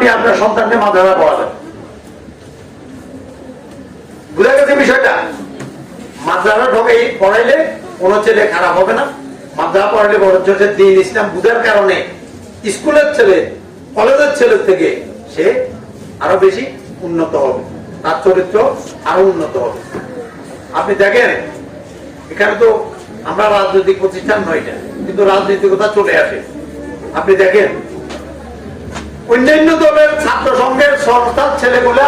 আপনি আপনার সন্তানকে মাদ্রাসা পড়াবেন। বুঝা গেছে বিষয়টা? মাদ্রাসা ঢোকে পড়াইলে কোনো ছেলে খারাপ হবে না। মাদ্রাসা পড়াইলে বড় ছেলে দিন ইসলাম বুঝার কারণে স্কুলের ছেলে, কলেজের ছেলে থেকে সে আরও বেশি উন্নত হবে। তার চরিত্র আরও উন্নত হবে। আপনি দেখেন, এখানে তো আমরা রাজনৈতিক প্রতিষ্ঠান নয় এটা, কিন্তু রাজনৈতিকতা চলে আসে। আপনি দেখেন, অন্যান্য দলের ছাত্র সংঘের সংস্থার ছেলেগুলা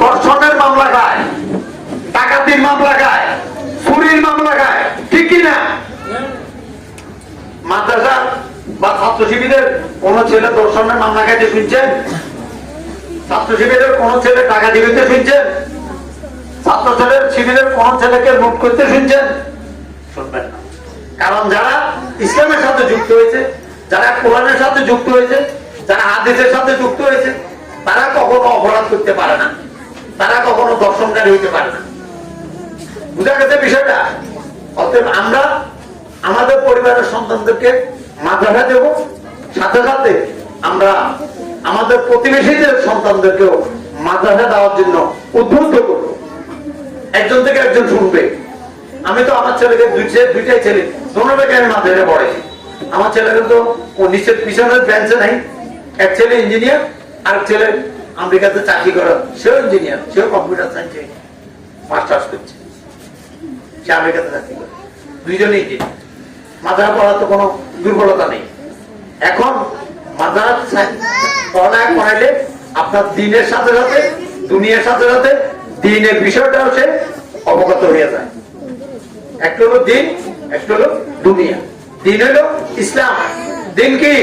ধর্ষণের মামলা খায়, ডাকাতির মামলা খায়, চুরির মামলা খায় ঠিক কিনা মাদ্রাসা বা ছাত্র শিবিরের কোন ছেলে ধর্ষণের মামলা খাইতে শুনছেন ছাত্র শিবিরের কোন ছেলে টাকা দিতে শুনছেন ছাত্র ছেলের শিবিরের কোন ছেলেকে লুট করতে শুনছেন শুনবেন না। কারণ যারা ইসলামের সাথে যুক্ত হয়েছে, যারা কোরআনের সাথে যুক্ত হয়েছে যারা হাদিসের সাথে যুক্ত হয়েছে, তারা কখনো অপরাধ করতে পারে না। তারা কখনো দর্শনকারী হইতে পারে না। বুঝা গেছে বিষয়টা? অতএব আমরা আমাদের পরিবারের সন্তানদেরকে মাদ্রাসা দেব। সাথে সাথে আমরা আমাদের প্রতিবেশীদের সন্তানদেরকেও মাদ্রাসা দেওয়ার জন্য উদ্বুদ্ধ করব। একজন থেকে একজন শুনবে। আমি তো আমার ছেলেকে দুইটাই ছেলে দোনোটাকে আমি মাদ্রাসা পড়ে আমার ছেলেকে তো নিশ্চিত পিছনের ব্রাঞ্চে নাই। এক ছেলে ইঞ্জিনিয়ার আর ছেলে আমেরিকাতে চাকরি করে। সেও ইঞ্জিনিয়ার সেও কম্পিউটার সায়েন্সে মাস্টার্স করছে। সে আমেরিকাতে চাকরি করে। মাদ্রাসা পড়ার তো কোনো দুর্বলতা নেই। এখন আপনার দিনের সাথে সাথে, দুনিয়ার সাথে সাথে দিনের বিষয়টাও সে অবগত হয়ে যায়। একটা হলো দিন, একটা হলো দুনিয়া। দিন হলো ইসলাম। দিন কি?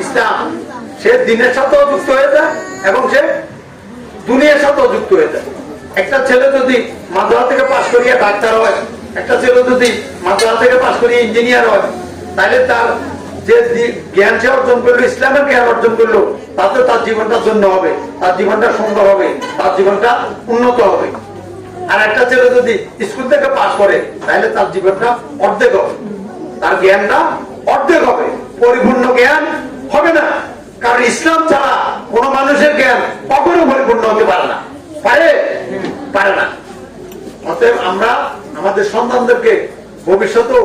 ইসলাম। সে দিনের সাথেও যুক্ত হয়ে যায় এবং সে দুনিয়ার সাথেও যুক্ত হয়ে যায়। একটা ছেলে যদি মাদ্রাসা থেকে পাশ করিয়ে ডাক্তার হয়, একটা ছেলে যদি মাদ্রাসা থেকে পাশ করিয়ে ইঞ্জিনিয়ার হয় তাহলে তার যে জ্ঞান সে অর্জন করল, ইসলামের জ্ঞান অর্জন করল তাতে তার জীবনটা ধন্য হবে, তার জীবনটা সুন্দর হবে, তার জীবনটা উন্নত হবে। আর একটা ছেলে যদি স্কুল থেকে পাশ করে তাহলে তার জীবনটা অর্ধেক হবে। তার জ্ঞানটা অর্ধেক হবে। পরিপূর্ণ জ্ঞান হবে না। কারণ ইসলাম ছাড়া কোন মানুষের জ্ঞান কখনো পরিপূর্ণ হতে পারে না। পারে? পারে না। অতএব আমরা আমাদের সন্তানদেরকে ভবিষ্যতেও